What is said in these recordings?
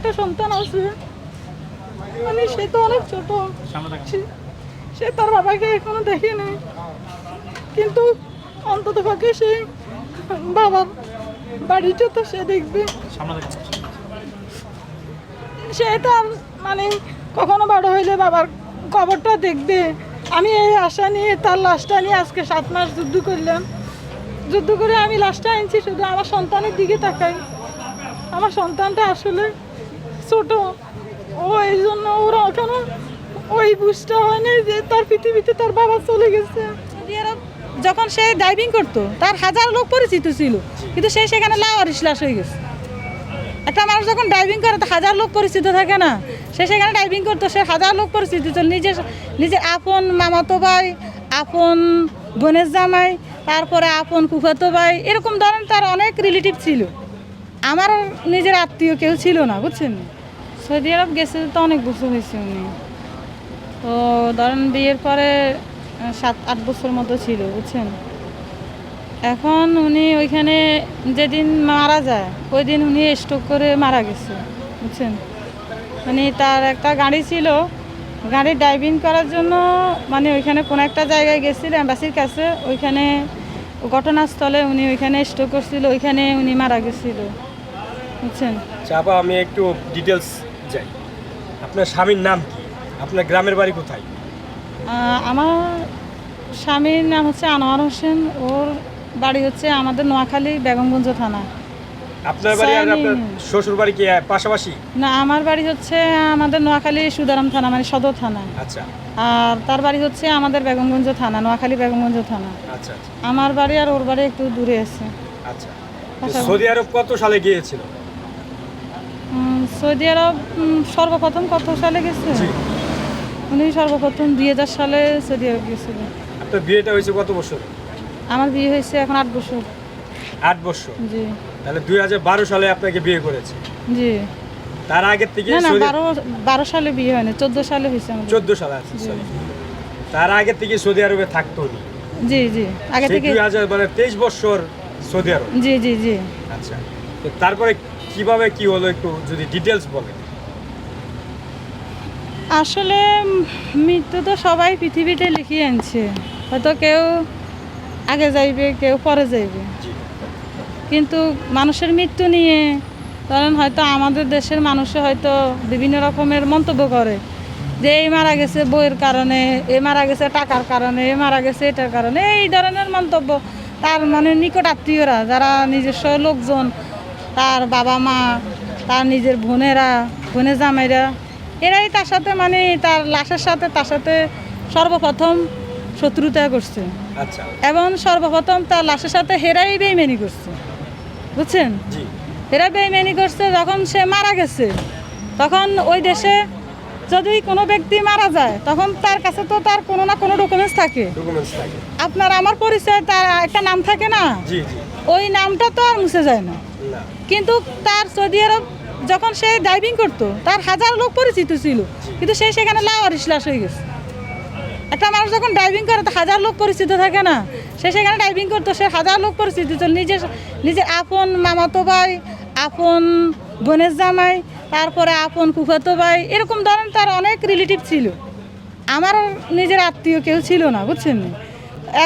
একটা সন্তান আছে। মানে সে তো অনেক ছোট। সে- তার বাবাকে এখনও দেখেনি কিন্তু অন্তত পক্ষে সে বাবার বাড়িটা তো সে দেখবে। সে তার মানে কখনো বড় হইলে বাবার কবরটা দেখবে। আমি এই আশা নিয়ে তার লাশটা নিয়ে আজকে সাত মাস যুদ্ধ করলাম। যুদ্ধ করে আমি লাশটা আনছি শুধু আমার সন্তানের দিকে তাকাই। আমার সন্তানটা আসলে ছোট। ও এই জন্য ওরা এখনও ওই বুঝটা হয়নি যে তার পৃথিবীতে তার বাবা চলে গেছে। যখন সে ডাইভিং করতো, তার হাজার লোক পরিচিত ছিল, কিন্তু সে সেখানে লাওয়ারিস লাশ হয়ে গেছে। একটা মানুষ যখন ড্রাইভিং করে, তো হাজার লোক পরিচিত থাকে না। সে সেখানে ডাইভিং করতো, সে হাজার লোক পরিচিত নিজের নিজের আপন মামাতো ভাই, আপন বোনের জামাই, তারপরে আপন কুফাতো ভাই, এরকম ধরনের তার অনেক রিলেটিভ ছিল। আমার নিজের আত্মীয় কেউ ছিল না, বুঝছেন? সৌদি আরব গেছে তো অনেক বছর হয়েছে উনি। তো ধরেন বিয়ের পরে সাত, আট বছর মতো ছিল, বুঝছেন? এখন উনি ওইখানে যেদিন মারা যায় ওই দিন উনি স্ট্রোক করে মারা গেছে, বুঝছেন? মানে তার একটা গাড়ি ছিল, গাড়ি ড্রাইভিং করার জন্য মানে ওইখানে কোনো একটা জায়গায় গেছিল অ্যাম্বাসির কাছে, ওইখানে ঘটনাস্থলে উনি ওইখানে স্ট্রোক করছিল, ওইখানে উনি মারা গেছিল, বুঝছেন? চাপা, আমি একটু ডিটেলস যাই আপনার স্বামীর নাম কি? আপনার গ্রামের বাড়ি কোথায়? আমার স্বামীর নাম হচ্ছে আনোয়ার হোসেন। ওর বাড়ি হচ্ছে আমাদের নোয়াখালী বেগমগঞ্জ থানা। আপনার বাড়ি আর। আপনার শ্বশুর বাড়ি কি পাশাপাশি? না আমার বাড়ি হচ্ছে আমাদের নোয়াখালী সুদারাম থানা মানে সদর থানা। আচ্ছা। আর তার বাড়ি হচ্ছে আমাদের বেগমগঞ্জ থানা নোয়াখালী বেগমগঞ্জ থানা। আচ্ছা আচ্ছা। আমার বাড়ি আর ওর বাড়ি একটু দূরে আছে। আচ্ছা। সৌদি আরব কত সালে গিয়েছিল? সৌদি আরব সর্বপ্রথম কত সালে গেছে? উনি সর্বপ্রথম দুই হাজার সালে সৌদি আরব গেছিল আপনার বিয়েটা হয়েছে কত বছর? আমার বিয়ে হয়েছে এখন আট বছর। আট বছর? জি। তাহলে দুই হাজার বারো সালে আপনাকে বিয়ে করেছে। জি। তার আগের থেকে না বারো বারো সালে বিয়ে হয়নি চোদ্দ সালে হয়েছে আমাদের। চোদ্দ সালে আছে তার আগের থেকে সৌদি আরবে থাকতো উনি। জি জি। আগে থেকে দুই হাজার মানে তেইশ বছর সৌদি আরব। জি জি জি। আচ্ছা। তারপরে কীভাবে কি হলো একটু যদি ডিটেলস বলেন। আসলে মৃত্যু তো সবাই পৃথিবীতে লিখিয়ে আনছে হয়তো কেউ আগে যাইবে কেউ পরে যাইবে। কিন্তু মানুষের মৃত্যু নিয়ে ধরেন হয়তো আমাদের দেশের মানুষে হয়তো বিভিন্ন রকমের মন্তব্য করে। যে এই মারা গেছে বইয়ের কারণে এ মারা গেছে টাকার কারণে এ মারা গেছে এটার কারণে এই ধরনের মন্তব্য। তার মানে নিকট আত্মীয়রা যারা নিজস্ব লোকজন তার বাবা মা তার নিজের বোনেরা বোনের জামাইরা এরাই তার সাথে মানে তার লাশের সাথে তার সাথে সর্বপ্রথম শত্রুতা করছে। আচ্ছা। এবং সর্বপ্রথম তার লাশের সাথে হেরাই বেইমানি করছে। বুঝছেন? হেরা বেইমানি করছে যখন সে মারা গেছে তখন ওই দেশে যদি কোনো ব্যক্তি মারা যায় তখন তার কাছে তো তার কোনো না কোনো ডকুমেন্টস থাকে। আপনার আমার পরিচয় তার একটা নাম থাকে না? ওই নামটা তো আর মুছে যায় না। কিন্তু তার সৌদি আরব যখন সে ড্রাইভিং করতো, তার হাজার লোক পরিচিত ছিল, কিন্তু সে সেখানে লাওয়ারিস লাশ হয়ে গেছে। একটা মানুষ যখন ড্রাইভিং করে, তো হাজার লোক পরিচিত থাকে না। সে সেখানে ড্রাইভিং করতো, সে হাজার লোক পরিচিত ছিল। নিজের নিজের আপন মামাতো ভাই, আপন বোনের জামাই, তারপরে আপন কুফাতো ভাই, এরকম ধরনের তার অনেক রিলেটিভ ছিল। আমার নিজের আত্মীয় কেউ ছিল না, বুঝছেন?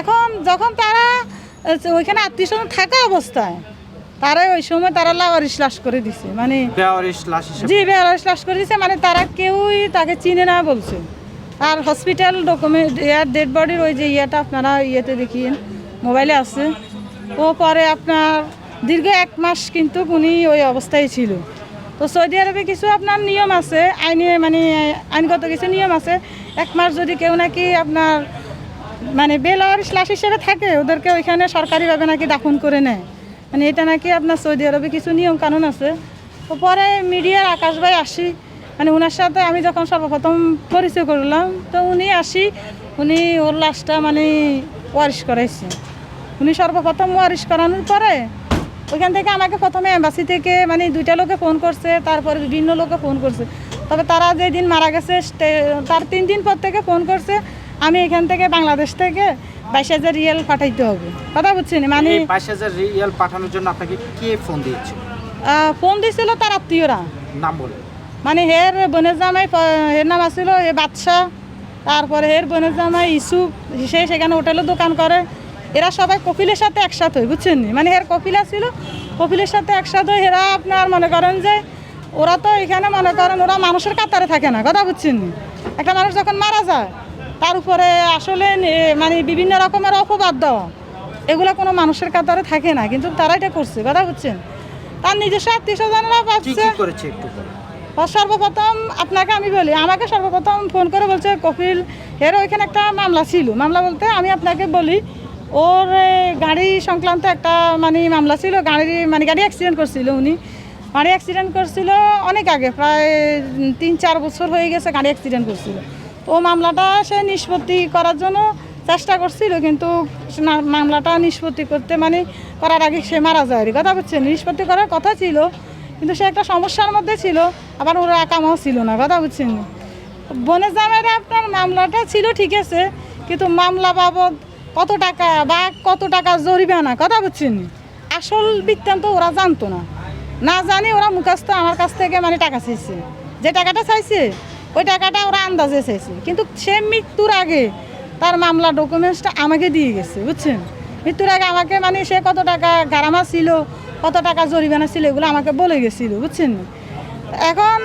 এখন যখন তারা, ওইখানে আত্মীয় স্বজন থাকা অবস্থায় তারা ওই সময় তারা লাওয়ারিস লাশ করে দিছে মানে বেওয়ারিশ জি বেয়ারিশ লাশ করে দিছে মানে তারা কেউই তাকে চিনে না বলছে। আর হসপিটাল ডকুমেন্ট ইয়ার ডেড বডির ওই যে ইয়েটা আপনারা ইয়েতে দেখিয়েন মোবাইলে আছে। ও পরে আপনার দীর্ঘ এক মাস কিন্তু উনি ওই অবস্থায় ছিল। তো সৌদি আরবে কিছু আপনার নিয়ম আছে আইনে মানে আইনগত কিছু নিয়ম আছে। এক মাস যদি কেউ নাকি আপনার মানে বেলাওয়ারিশ লাশ হিসেবে থাকে ওদেরকে ওইখানে সরকারিভাবে নাকি দাফন করে নেয়। মানে এটা নাকি আপনার সৌদি আরবে কিছু নিয়ম কানুন আছে। তো পরে মিডিয়ার আকাশ ভাই আসি মানে ওনার সাথে আমি যখন সর্বপ্রথম পরিচয় করলাম, তো উনি আসি, উনি ওর লাশটা মানে ওয়ারিশ করাইছে। উনি সর্বপ্রথম ওয়ারিশ করানোর পরে ওইখান থেকে আমাকে প্রথমে অ্যাম্বাসি থেকে মানে দুইটা লোকে ফোন করছে, তারপরে বিভিন্ন লোকে ফোন করছে। তবে তারা যেদিন মারা গেছে তার তিন দিন পর থেকে ফোন করছে আমি এখান থেকে বাংলাদেশ থেকে বাইশ হাজার রিয়েল পাঠাইতে হবে। কথা বুঝছেন? মানে বাইশ হাজার রিয়েল পাঠানোর জন্য আপনাকে কে ফোন দিয়েছিল? ফোন দিয়েছিল তার আত্মীয়রা। নাম বলে মানে হের বোনের জামাই হের নাম আছিল এ বাদশাহ তারপরে হের বোনের জামাই ইসুফ সে সেখানে হোটেলে দোকান করে। এরা সবাই কপিলের সাথে একসাথে হয় বুঝছেন? নি? মানে হের কপিলা ছিল কপিলের সাথে একসাথে হয়ে এরা আপনার মনে করেন যে ওরা তো এখানে মনে করেন ওরা মানুষের কাতারে থাকে না কথা বুঝছেন? নি? একটা মানুষ যখন মারা যায় তার উপরে আসলে মানে বিভিন্ন রকমের অপবাদ্য এগুলো কোনো মানুষের কাতারে থাকে না কিন্তু তারা এটা করছে কথা বুঝছেন তার নিজস্ব আত্মীয় স্বজনরা ভাবছে। ও সর্বপ্রথম আপনাকে আমি বলি আমাকে সর্বপ্রথম ফোন করে বলছে কপিল এর ওইখানে একটা মামলা ছিল। মামলা বলতে আমি আপনাকে বলি ওর গাড়ি সংক্রান্ত একটা মানে মামলা ছিল। গাড়ি মানে গাড়ি অ্যাক্সিডেন্ট করছিল উনি। গাড়ি অ্যাক্সিডেন্ট করছিল অনেক আগে প্রায় তিন চার বছর হয়ে গেছে গাড়ি অ্যাক্সিডেন্ট করছিল। ও মামলাটা সে নিষ্পত্তি করার জন্য চেষ্টা করছিল, কিন্তু না- মামলাটা নিষ্পত্তি করতে মানে করার আগে সে মারা যায় কথা বুঝছেন? নিষ্পত্তি করার কথা ছিল, কিন্তু সে একটা সমস্যার মধ্যে ছিল, আবার ওরা কামাও ছিল না। কথা বুঝছেন? বনের জামাইরা আপনার মামলাটা ছিল, ঠিক আছে, কিন্তু মামলা বাবদ কত টাকা বা কত টাকা জরিমানা? কথা বুঝছেন? আসল বৃত্তান্ত ওরা জানতো না। না জানি ওরা মুখাস্ত আমার কাছ থেকে মানে টাকা চাইছে। যে টাকাটা চাইছে ওই টাকাটা ওরা আন্দাজে চাইছে কিন্তু সে মৃত্যুর আগে তার মামলা ডকুমেন্টসটা আমাকে দিয়ে গেছে, বুঝছেন? মৃত্যুর আগে আমাকে মানে সে কত টাকা গারামা ছিল, কত টাকা জরিমানা ছিল, এগুলো আমাকে বলে গেছিল, বুঝছেন? এখন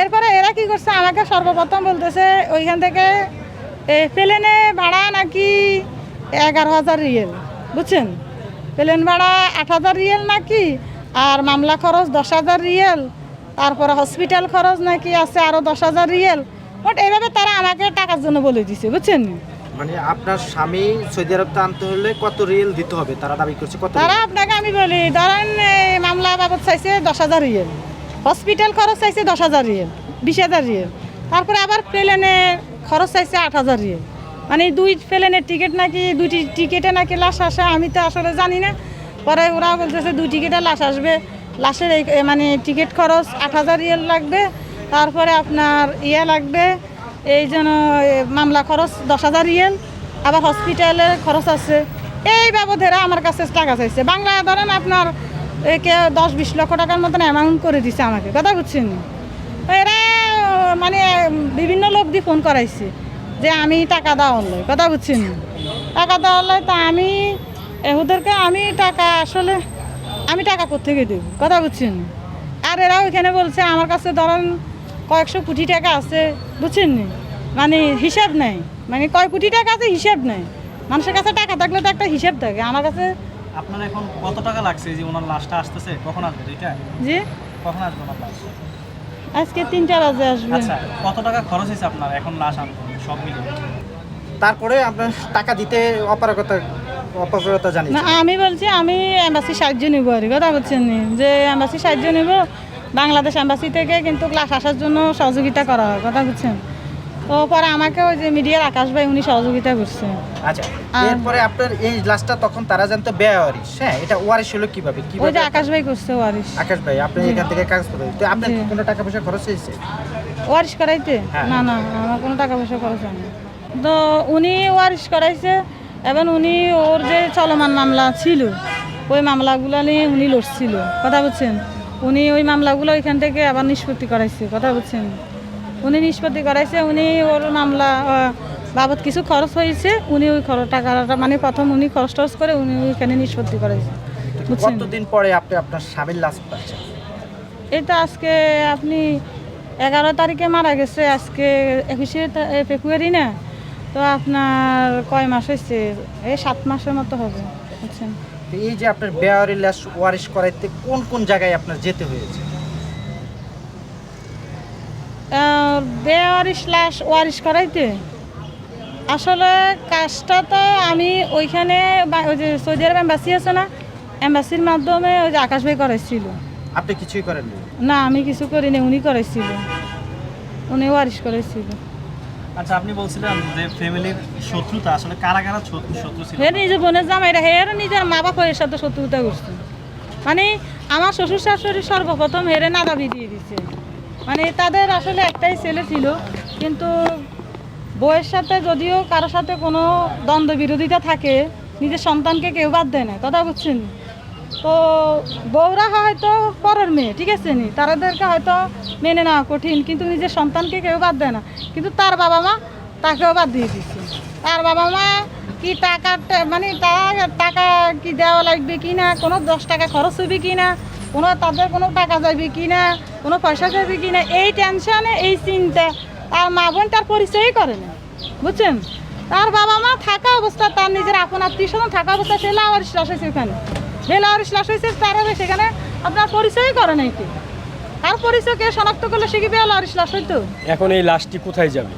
এরপরে এরা কি করছে? আমাকে সর্বপ্রথম বলতেছে, ওইখান থেকে প্লেনে ভাড়া নাকি এগারো হাজার রিয়েল? বুঝছেন? প্লেন ভাড়া আট হাজার রিয়েল নাকি? আর মামলা খরচ দশ হাজার রিয়েল? তারপরে হসপিটাল খরচ নাকি আছে আরও দশ হাজার রিয়েল মোট এইভাবে তারা আমাকে টাকার জন্য বলে দিছে বুঝছেন? মানে আপনার স্বামী সৌদি আরব আনতে হলে কত রিয়েল দিতে হবে? তারা দাবি করছে কত তারা আপনাকে আমি বলি ধরেন এই মামলা বাবদ চাইছে দশ হাজার রিয়েল হসপিটাল খরচ চাইছে দশ হাজার রিয়েল বিশ হাজার রিয়েল তারপরে আবার প্লেনে খরচ চাইছে আট হাজার রিয়েল মানে দুই প্লেনের টিকিট নাকি দুইটি টিকিটে নাকি লাশ আসে আমি তো আসলে জানি না। পরে ওরা বলতেছে দুই টিকিটে লাশ আসবে। লাশের মানে টিকিট খরচ আট হাজার রিয়েল লাগবে তারপরে আপনার ইয়ে লাগবে এই জন্য মামলা খরচ দশ হাজার ইয়েল আবার হসপিটালের খরচ আছে। এই বাবদেরা আমার কাছে টাকা চাইছে। বাংলা ধরেন আপনার একে দশ বিশ লক্ষ টাকার মতন অ্যামাউন্ট করে দিছে আমাকে কথা বুঝছেন? এরা মানে বিভিন্ন লোক দিয়ে ফোন করাইছে যে আমি টাকা দেওয়ার লাই কথা বুঝছেন? টাকা দেওয়ার লাই তা আমি এ, ওদেরকে আমি টাকা আসলে আমি টাকা কোথেকে দেব? কথা বুঝছেন? আর এরা ওইখানে বলছে আমার কাছে ধরেন কয়েকশো কোটি টাকা আছে। বুঝছেন নি? মানে হিসাব নেই। মানে কয় কোটি টাকা আছে হিসাব নেই। মানুষের কাছে টাকা থাকলে তো একটা হিসাব থাকে। আমার কাছে আপনার এখন কত টাকা লাগছে? যে ওনার লাশটা আসতেছে কখন আসবে দুইটা? যে কখন আসবে ওনার লাশ? আজকে তিনটা বাজে আসবে। আচ্ছা কত টাকা খরচ হয়েছে আপনার এখন লাশ আনতে? সব মিলে তারপরে আপনার টাকা দিতে অপারগতা অপারগতা জানি না আমি বলছি আমি এম্বাসি সাহায্য নিব আর কথা বলছেন যে এম্বাসি সাহায্য নিব বাংলাদেশ এম্বাসি থেকে কিন্তু ক্লাস আসার জন্য সহযোগিতা করা হয় কথা বুঝছেন তো পরে আমাকে ওই যে মিডিয়ার আকাশ ভাই উনি সহযোগিতা করছে। আচ্ছা এরপরে আপনার এই লাশটা তখন তারা জানতো বেয়ারিশ হ্যাঁ? এটা ওয়ারিশ হলো কীভাবে? ওই কীভাবে যে আকাশ ভাই করছে ওয়ারিশ। আকাশ ভাই আপনি এখান থেকে কাজ করে তো আপনার কি কোনো টাকা পয়সা খরচ হয়েছে? ওয়ারিশ করাইতে? হ্যাঁ। না না আমার কোনো টাকা পয়সা খরচ হয় না তো উনি ওয়ারিশ করাইছে এবং উনি ওর যে চলমান মামলা ছিল ওই মামলাগুলো নিয়ে উনি লড়ছিল কথা বলছেন উনি ওই মামলাগুলো ওইখান থেকে আবার নিষ্পত্তি করাইছে কথা বলছেন উনি নিষ্পত্তি করাইছে উনি ওর মামলা বাবদ কিছু খরচ হয়েছে উনি ওই খরচ টাকাটা মানে প্রথম উনি খরচ টরচ করে উনি ওইখানে নিষ্পত্তি করাইছে বুঝছেন? কতদিন পরে আপনি আপনার স্বামীর লাশ পাচ্ছেন? এটা আজকে আপনি এগারো তারিখে মারা গেছে আজকে একুশে ফেব্রুয়ারি না? তো আপনার কয় মাস হয়েছে? এই সাত মাসের মতো হবে বুঝছেন? এই যে আপনার বেয়ারি লাশ ওয়ারিশ করাইতে কোন কোন জায়গায় আপনার যেতে হয়েছে? বেওয়ারিশ লাশ ওয়ারিশ করাইতে? আসলে কাজটা তো আমি ওইখানে ওই যে সৌদি আরব এম্বাসি আছে না এম্বাসির মাধ্যমে ওই যে আকাশ ভাই করাইছিল। আপনি কিছুই করেন না আমি কিছু করিনি উনি করাইছিল। উনি ওয়ারিশ করাইছিল। আচ্ছা আপনি বলছিলেন যে ফ্যামিলির শত্রুতা, আসলে কারা কারা শত্রু ছিল? হে, নিজের বোনের জামাইরা হের নিজের মা বাপের সাথে শত্রুতা করছে। মানে আমার শ্বশুর শাশুড়ি সর্বপ্রথম হেরে নাদাবি দিয়ে দিছে। মানে তাদের আসলে একটাই ছেলে ছিল, কিন্তু বউয়ের সাথে যদিও কারোর সাথে কোনো দ্বন্দ্ব বিরোধিতা থাকে, নিজের সন্তানকে কেউ বাদ দেয় না, কথা বুঝছেন? তো বউরা হয়তো পরের মেয়ে, ঠিক আছে নি? তাদেরকে হয়তো মেনে নেওয়া কঠিন, কিন্তু নিজের সন্তানকে কেউ বাদ দেয় না। কিন্তু তার বাবা মা তাকেও বাদ দিয়ে দিচ্ছে তার বাবা মা কি টাকা মানে টাকা কি দেওয়া লাগবে কি না, কোনো দশ টাকা খরচ হবে কি না, কোনো তাদের কোনো টাকা যাবে কি না, কোনো পয়সা যাবে কি না, এই টেনশনে এই চিন্তা। তার মা বোন তার পরিচয়ই করে না, বুঝছেন? তার বাবা মা থাকা অবস্থা তার নিজের আপন আত্মীয় স্বজন থাকা অবস্থা সে লাশ হয়েছে লাওয়ারিশ লাশ হয়েছে তারা সেখানে আপনার পরিচয়ই করে নাই কি? তার পরিচয়কে শনাক্ত করলে সে কি বেলাওয়ারিশ লাশ হইতো? এখন এই লাশটি কোথায় যাবে?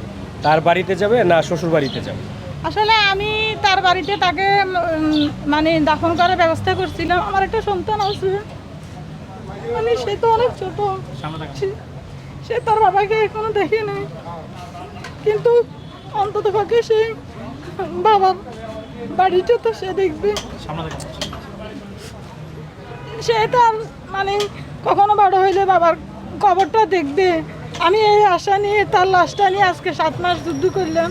তার বাড়িতে যাবে না শ্বশুর বাড়িতে যাবে? আসলে আমি তার বাড়িতে তাকে মানে দাফন করার ব্যবস্থা করছিলাম। আমার একটা সন্তান আছে। মানে সে তো অনেক ছোট। সে- তার বাবাকে এখনও দেখে নাই। কিন্তু অন্তত পক্ষে সে বাবার বাড়িটা তো সে দেখবে। সামনে দেখেন সে তার মানে কখনো বড় হইলে বাবার কবরটা দেখবে। আমি এই আশা নিয়ে, তার লাশটা নিয়ে আজকে সাত মাস যুদ্ধ করলাম।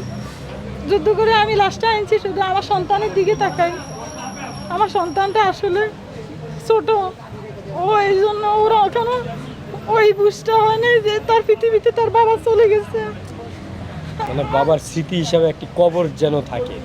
যুদ্ধ করে আমি লাশটা আনছি, শুধু আমার সন্তানের দিকে তাকাই। আমার সন্তানটা আসলে ছোট। ও এই জন্য ওরা এখনও ওই বুঝটা হয়নি যে তার পৃথিবীতে তার বাবা চলে গেছে। মানে বাবার স্মৃতি হিসাবে একটি কবর যেন থাকে।